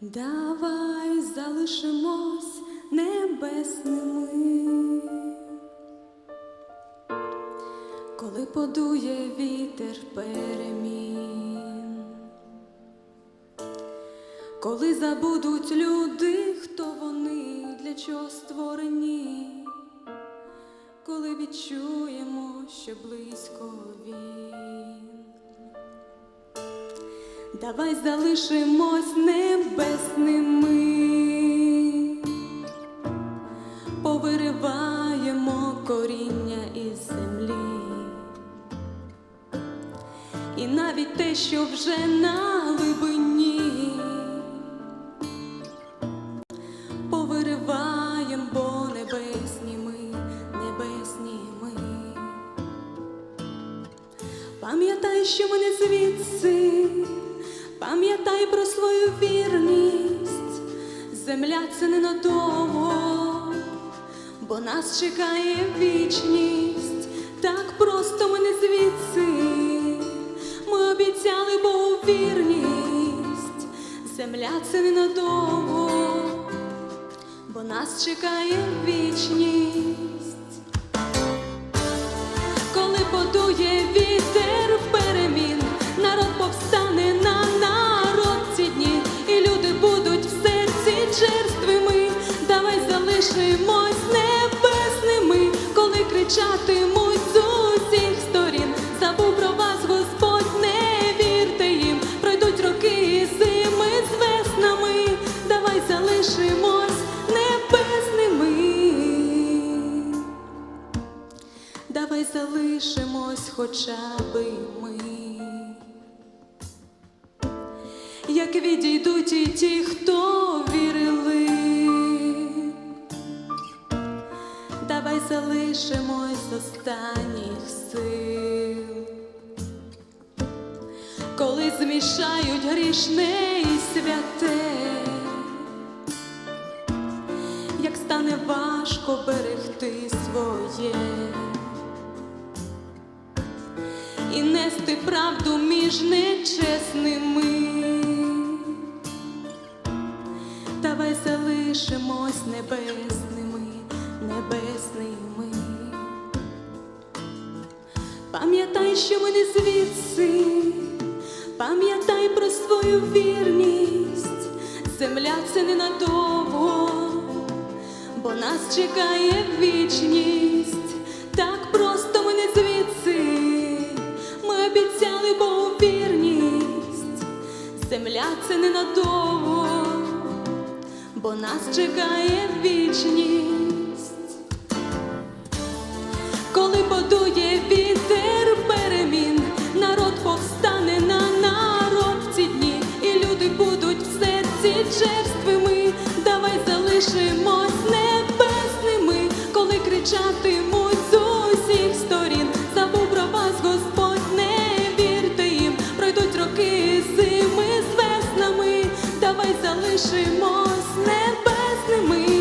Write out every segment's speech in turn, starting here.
Давай залишимось небесними, коли подує вітер перемін, коли забудуть люди, хто вони, для чого створені, коли відчуємо, що близько він. Давай залишимось небесними, повириваємо коріння із землі, і навіть те, що вже на глибині, повириваємо, бо небесні ми, небесні ми. Пам'ятай, що ми не звідси, пам'ятай про свою вірність, земля це ненадовго, бо нас чекає вічність, так просто ми не звідси, ми обіцяли Богу вірність, земля це ненадовго, бо нас чекає вічність Давай залишимось хоча би ми. Як відійдуть і ті, хто вірили, давай залишимось з останніх сил, коли змішають грішне і святе як стане важко берегти своє і нести правду між нечесними. Давай залишимось небесними, небесними. Пам'ятай, що ми не звідси, пам'ятай про свою вірність, земля це ненадовго, бо нас чекає вічність, обіцяли вірність, земля це ненадовго, бо нас чекає вічність коли подує вітер перемін, народ повстане на народ в ці дні, і люди будуть в серці черствими. Давай залишимось небесними, пройдуть роки з веснами. Давай залишимось небесними.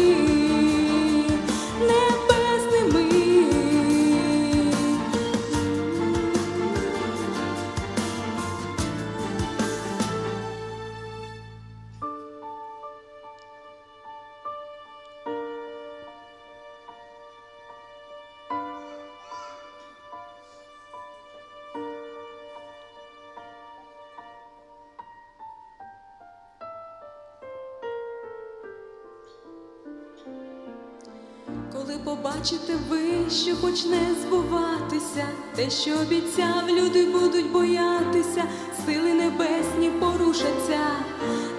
Коли побачите ви, що почне збуватися, те, що обіцяв, люди будуть боятися, сили небесні порушаться,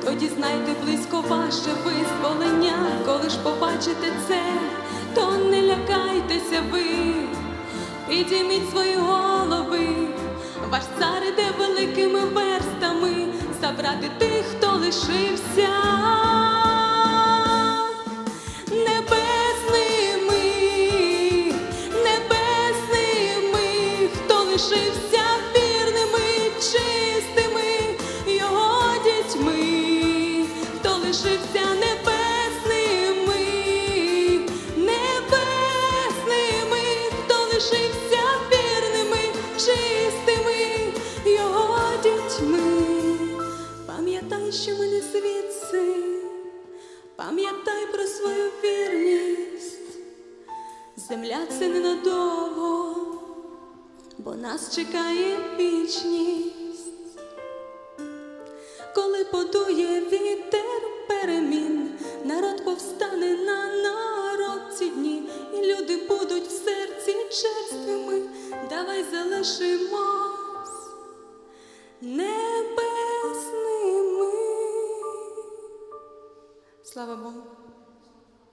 тоді знайте близько ваше визволення. Коли ж побачите це, то не лякайтеся ви, підійміть свої голови, ваш цар іде великими верстами, забрати тих, хто лишився лишився небесними, небесними, хто лишився вірними, чистими його знай, що ми не пам'ятай про свою вірність. Земля це ненадовго, бо нас чекає вічність. Коли подує вітер перемін, народ повстане на народ ці дні, і люди будуть в серці черствими. Давай залишимось